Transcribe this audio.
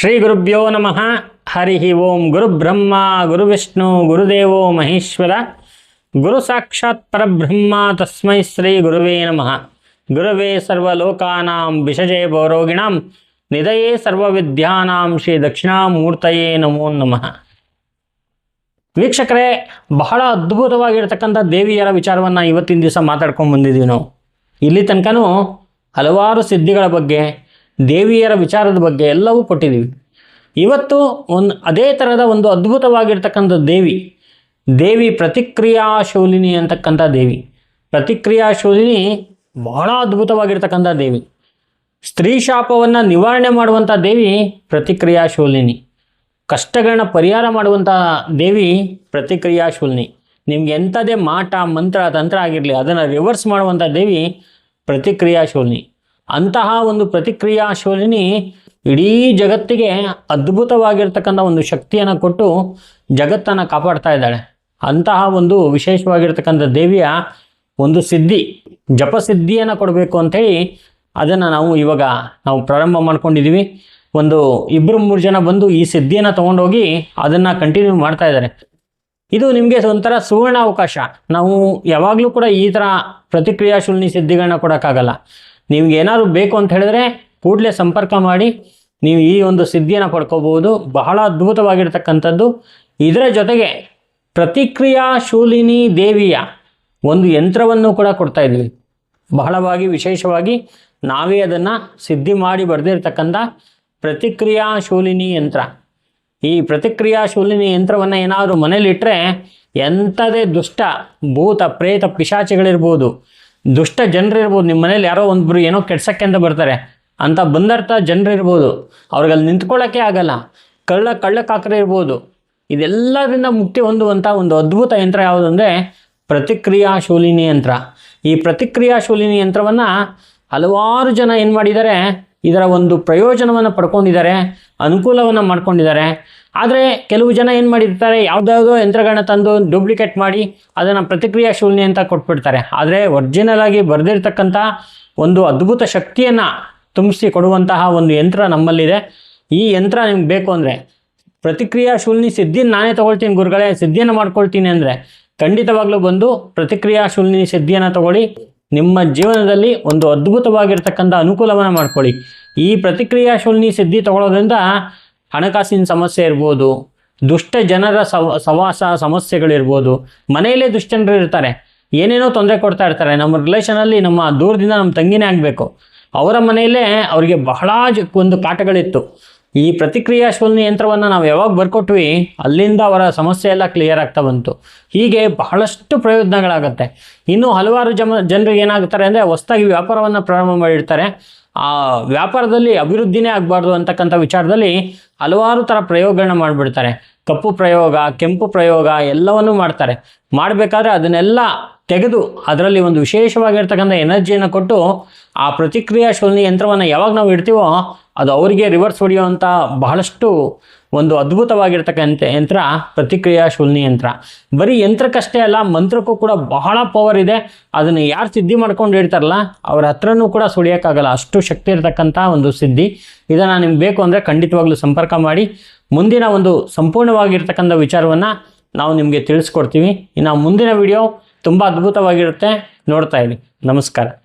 ಶ್ರೀ ಗುರುಭ್ಯೋ ನಮಃ. ಹರಿ ಓಂ ಗುರುಬ್ರಹ್ಮ ಗುರುವಿಷ್ಣು ಗುರುದೇವೋ ಮಹೇಶ್ವರ. ಗುರು ಸಾಕ್ಷಾತ್ ಪರಬ್ರಹ್ಮ, ತಸ್ಮೈ ಶ್ರೀ ಗುರುವೇ ನಮಃ. ಗುರುವೇ ಸರ್ವಲೋಕಾನಾಂ ವಿಷಜೇ ಭವರೋಗಿಣಾಂ ನಿಧಯೇ ಸರ್ವವಿದ್ಯಾನಾಂ ಶ್ರೀ ದಕ್ಷಿಣಾಮೂರ್ತಯೇ ನಮೋ ನಮಃ. ವೀಕ್ಷಕರೇ, ಬಹಳ ಅದ್ಭುತವಾಗಿರ್ತಕ್ಕಂಥ ದೇವಿಯರ ವಿಚಾರವನ್ನು ಇವತ್ತಿನ ದಿವಸ ಮಾತಾಡ್ಕೊಂಡು ಬಂದಿದ್ದೀವಿ ನಾವು. ಇಲ್ಲಿ ತನಕನೂ ಹಲವಾರು ಸಿದ್ಧಿಗಳ ಬಗ್ಗೆ ದೇವಿಯರ ವಿಚಾರದ ಬಗ್ಗೆ ಎಲ್ಲವೂ ಕೊಟ್ಟಿದ್ದೀವಿ. ಇವತ್ತು ಒಂದು ಅದೇ ಥರದ ಒಂದು ಅದ್ಭುತವಾಗಿರ್ತಕ್ಕಂಥ ದೇವಿ ದೇವಿ ಪ್ರತಿಕ್ರಿಯಾ ಶೂಲಿನಿ ಅಂತಕ್ಕಂಥ ದೇವಿ. ಪ್ರತಿಕ್ರಿಯಾ ಶೂಲಿನಿ ಬಹಳ ಅದ್ಭುತವಾಗಿರ್ತಕ್ಕಂಥ ದೇವಿ. ಸ್ತ್ರೀ ಶಾಪವನ್ನು ನಿವಾರಣೆ ಮಾಡುವಂಥ ದೇವಿ ಪ್ರತಿಕ್ರಿಯಾ ಶೂಲಿನಿ. ಕಷ್ಟಗಳನ್ನ ಪರಿಹಾರ ಮಾಡುವಂಥ ದೇವಿ ಪ್ರತಿಕ್ರಿಯಾ ಶೂಲಿನಿ. ನಿಮ್ಗೆ ಎಂಥದೇ ಮಾಟ, ಮಂತ್ರ, ತಂತ್ರ ಆಗಿರಲಿ, ಅದನ್ನು ರಿವರ್ಸ್ ಮಾಡುವಂಥ ದೇವಿ ಪ್ರತಿಕ್ರಿಯಾ ಶೂಲಿನಿ. ಅಂತಹ ಒಂದು ಪ್ರತಿಕ್ರಿಯಾ ಶೂಲಿನಿ ಇಡೀ ಜಗತ್ತಿಗೆ ಅದ್ಭುತವಾಗಿರ್ತಕ್ಕಂಥ ಒಂದು ಶಕ್ತಿಯನ್ನು ಕೊಟ್ಟು ಜಗತ್ತನ್ನು ಕಾಪಾಡ್ತಾ ಇದ್ದಾಳೆ. ಅಂತಹ ಒಂದು ವಿಶೇಷವಾಗಿರ್ತಕ್ಕಂಥ ದೇವಿಯ ಒಂದು ಸಿದ್ಧಿ, ಜಪಸಿದ್ಧಿಯನ್ನು ಕೊಡಬೇಕು ಅಂಥೇಳಿ ಅದನ್ನು ನಾವು ಇವಾಗ ನಾವು ಪ್ರಾರಂಭ ಮಾಡ್ಕೊಂಡಿದ್ದೀವಿ ಒಂದು ಇಬ್ಬರು ಮೂರು ಜನ ಬಂದು ಈ ಸಿದ್ಧಿಯನ್ನು ತೊಗೊಂಡೋಗಿ ಅದನ್ನು ಕಂಟಿನ್ಯೂ ಮಾಡ್ತಾ ಇದ್ದಾರೆ. ಇದು ನಿಮಗೆ ಒಂಥರ ಸುವರ್ಣ ಅವಕಾಶ ನಾವು ಯಾವಾಗಲೂ ಕೂಡ ಈ ಥರ ಪ್ರತಿಕ್ರಿಯಾಶೂಲ್ನಿ ಸಿದ್ಧಿಗಳನ್ನ ಕೊಡೋಕ್ಕಾಗಲ್ಲ. ನಿಮ್ಗೆ ಏನಾದರೂ ಬೇಕು ಅಂತ ಹೇಳಿದ್ರೆ ಕೂಡಲೇ ಸಂಪರ್ಕ ಮಾಡಿ, ನೀವು ಈ ಒಂದು ಸಿದ್ಧಿಯನ್ನು ಪಡ್ಕೋಬಹುದು. ಬಹಳ ಅದ್ಭುತವಾಗಿರ್ತಕ್ಕಂಥದ್ದು. ಇದರ ಜೊತೆಗೆ ಪ್ರತಿಕ್ರಿಯಾ ಶೂಲಿನಿ ದೇವಿಯ ಒಂದು ಯಂತ್ರವನ್ನು ಕೂಡ ಕೊಡ್ತಾ ಇದ್ವಿ. ಬಹಳವಾಗಿ ವಿಶೇಷವಾಗಿ ನಾವೇ ಅದನ್ನು ಸಿದ್ಧಿ ಮಾಡಿ ಬರೆದಿರ್ತಕ್ಕಂಥ ಪ್ರತಿಕ್ರಿಯಾಶೂಲಿನಿ ಯಂತ್ರ. ಈ ಪ್ರತಿಕ್ರಿಯಾ ಶೂಲಿನಿ ಯಂತ್ರವನ್ನು ಏನಾದರೂ ಮನೇಲಿಟ್ಟರೆ ಎಂಥದೇ ದುಷ್ಟ, ಭೂತ, ಪ್ರೇತ, ಪಿಶಾಚಿಗಳಿರ್ಬೋದು. ದುಷ್ಟ ಜನರಿರ್ಬೋದು ನಿಮ್ಮ ಮನೇಲಿ ಯಾರೋ ಒಂದ್ಬ್ರು ಏನೋ ಕೆಡ್ಸಕ್ಕೆ ಅಂತ ಬರ್ತಾರೆ, ಅಂತ ಬಂದರ್ಥ ಜನರಿರ್ಬೋದು ಇರ್ಬೋದು ಅಲ್ಲಿ ನಿಂತ್ಕೊಳ್ಳೋಕ್ಕೆ ಆಗಲ್ಲ. ಕಳ್ಳ ಕಳ್ಳಕಾಕರ ಇರ್ಬೋದು. ಇದೆಲ್ಲದರಿಂದ ಮುಕ್ತಿ ಹೊಂದುವಂಥ ಒಂದು ಅದ್ಭುತ ಯಂತ್ರ ಯಾವುದು ಅಂದರೆ ಪ್ರತಿಕ್ರಿಯಾಶೂಲಿನಿ ಯಂತ್ರ. ಈ ಪ್ರತಿಕ್ರಿಯಾಶೂಲಿನಿ ಯಂತ್ರವನ್ನು ಹಲವಾರು ಜನ ಏನು ಮಾಡಿದ್ದಾರೆ, ಇದರ ಒಂದು ಪ್ರಯೋಜನವನ್ನು ಪಡ್ಕೊಂಡಿದ್ದಾರೆ, ಅನುಕೂಲವನ್ನು ಮಾಡ್ಕೊಂಡಿದ್ದಾರೆ. ಆದರೆ ಕೆಲವು ಜನ ಏನು ಮಾಡಿರ್ತಾರೆ ಯಾವುದ್ಯಾವುದೋ ಯಂತ್ರಗಳನ್ನ ತಂದು ಡೂಪ್ಲಿಕೇಟ್ ಮಾಡಿ ಅದನ್ನು ಪ್ರತಿಕ್ರಿಯಾ ಶೂನ್ಯ ಅಂತ ಕೊಟ್ಬಿಡ್ತಾರೆ. ಆದರೆ ಒರಿಜಿನಲ್ ಆಗಿ ಬರೆದಿರ್ತಕ್ಕಂಥ ಒಂದು ಅದ್ಭುತ ಶಕ್ತಿಯನ್ನು ತುಂಬಿಸಿ ಕೊಡುವಂತಹ ಒಂದು ಯಂತ್ರ ನಮ್ಮಲ್ಲಿದೆ. ಈ ಯಂತ್ರ ನಿಮ್ಗೆ ಬೇಕು ಅಂದರೆ ಪ್ರತಿಕ್ರಿಯಾ ಶೂಲ್ನಿ ಸಿದ್ಧಿನ ನಾನೇ ತೊಗೊಳ್ತೀನಿ ಗುರುಗಳೇ, ಸಿದ್ಧಿಯನ್ನು ಮಾಡ್ಕೊಳ್ತೀನಿ ಅಂದರೆ ಖಂಡಿತವಾಗ್ಲೂ ಬಂದು ಪ್ರತಿಕ್ರಿಯಾ ಶೂಲ್ನಿ ಸಿದ್ಧಿಯನ್ನು ತಗೊಳ್ಳಿ. ನಿಮ್ಮ ಜೀವನದಲ್ಲಿ ಒಂದು ಅದ್ಭುತವಾಗಿರ್ತಕ್ಕಂಥ ಅನುಕೂಲವನ್ನು ಮಾಡ್ಕೊಳ್ಳಿ. ಈ ಪ್ರತಿಕ್ರಿಯಾ ಶೂಲ್ನಿ ಸಿದ್ಧಿ ತಗೊಳ್ಳೋದ್ರಿಂದ ಹಣಕಾಸಿನ ಸಮಸ್ಯೆ ಇರ್ಬೋದು, ದುಷ್ಟ ಜನರ ಸವ, ಸವಾಸ ಸಮಸ್ಯೆಗಳಿರ್ಬೋದು, ಮನೆಯಲ್ಲೇ ದುಷ್ಟಜನರು ಇರ್ತಾರೆ, ಏನೇನೋ ತೊಂದರೆ ಕೊಡ್ತಾ ಇರ್ತಾರೆ, ನಮ್ಮ ರಿಲೇಷನಲ್ಲಿ ನಮ್ಮ ದೂರದಿಂದ ನಮ್ಮ ತಂಗಿನೇ ಆಗಬೇಕು. ಅವರ ಮನೆಯಲ್ಲೇ ಅವರಿಗೆ ಬಹಳ ಒಂದು ಪಾಠಗಳಿತ್ತು ಈ ಪ್ರತಿಕ್ರಿಯಾ ಶೂನ್ಯ ಯಂತ್ರವನ್ನು ನಾವು ಯಾವಾಗ ಬರ್ಕೊಟ್ವಿ, ಅಲ್ಲಿಂದ ಅವರ ಸಮಸ್ಯೆ ಎಲ್ಲ ಕ್ಲಿಯರ್ ಆಗ್ತಾ ಬಂತು. ಹೀಗೆ ಬಹಳಷ್ಟು ಪ್ರಯೋಜನಗಳಾಗುತ್ತೆ. ಇನ್ನೂ ಹಲವಾರು ಜಮ ಜನರಿಗೆ ಏನಾಗ್ತಾರೆ ಅಂದರೆ ಹೊಸದಾಗಿ ವ್ಯಾಪಾರವನ್ನು ಪ್ರಾರಂಭ ಮಾಡಿರ್ತಾರೆ. ಆ ವ್ಯಾಪಾರದಲ್ಲಿ ಅಭಿವೃದ್ಧಿನೇ ಆಗಬಾರ್ದು ಅಂತಕ್ಕಂಥ ವಿಚಾರದಲ್ಲಿ ಹಲವಾರು ಥರ ಪ್ರಯೋಗಗಳನ್ನ ಮಾಡಿಬಿಡ್ತಾರೆ. ಕಪ್ಪು ಪ್ರಯೋಗ, ಕೆಂಪು ಪ್ರಯೋಗ ಎಲ್ಲವನ್ನೂ ಮಾಡ್ತಾರೆ. ಮಾಡಬೇಕಾದ್ರೆ ಅದನ್ನೆಲ್ಲ ತೆಗೆದು ಅದರಲ್ಲಿ ಒಂದು ವಿಶೇಷವಾಗಿರ್ತಕ್ಕಂಥ ಎನರ್ಜಿಯನ್ನು ಕೊಟ್ಟು ಆ ಪ್ರತಿಕ್ರಿಯಾ ಶೂನ್ಯ ಯಂತ್ರವನ್ನು ಯಾವಾಗ ನಾವು ಇಡ್ತೀವೋ ಅದು ಅವರಿಗೆ ರಿವರ್ಸ್ ಹೊಡೆಯುವಂಥ ಬಹಳಷ್ಟು ಒಂದು ಅದ್ಭುತವಾಗಿರ್ತಕ್ಕಂಥ ಯಂತ್ರ, ಪ್ರತಿಕ್ರಿಯಾ ಶೂಲ್ನಿ ಯಂತ್ರ. ಬರೀ ಯಂತ್ರಕ್ಕಷ್ಟೇ ಅಲ್ಲ, ಮಂತ್ರಕ್ಕೂ ಕೂಡ ಬಹಳ ಪವರ್ ಇದೆ. ಅದನ್ನು ಯಾರು ಸಿದ್ಧಿ ಮಾಡ್ಕೊಂಡು ಹೇಳ್ತಾರಲ್ಲ, ಅವ್ರ ಹತ್ರನೂ ಕೂಡ ಸುಳಿಯೋಕ್ಕಾಗಲ್ಲ. ಅಷ್ಟು ಶಕ್ತಿ ಇರತಕ್ಕಂಥ ಒಂದು ಸಿದ್ಧಿ. ಇದನ್ನು ನಿಮ್ಗೆ ಬೇಕು ಅಂದರೆ ಖಂಡಿತವಾಗ್ಲೂ ಸಂಪರ್ಕ ಮಾಡಿ. ಮುಂದಿನ ಒಂದು ಸಂಪೂರ್ಣವಾಗಿರ್ತಕ್ಕಂಥ ವಿಚಾರವನ್ನು ನಾವು ನಿಮಗೆ ತಿಳಿಸ್ಕೊಡ್ತೀವಿ. ಇನ್ನು ಮುಂದಿನ ವಿಡಿಯೋ ತುಂಬ ಅದ್ಭುತವಾಗಿರುತ್ತೆ. ನೋಡ್ತಾ ಇರಿ. ನಮಸ್ಕಾರ.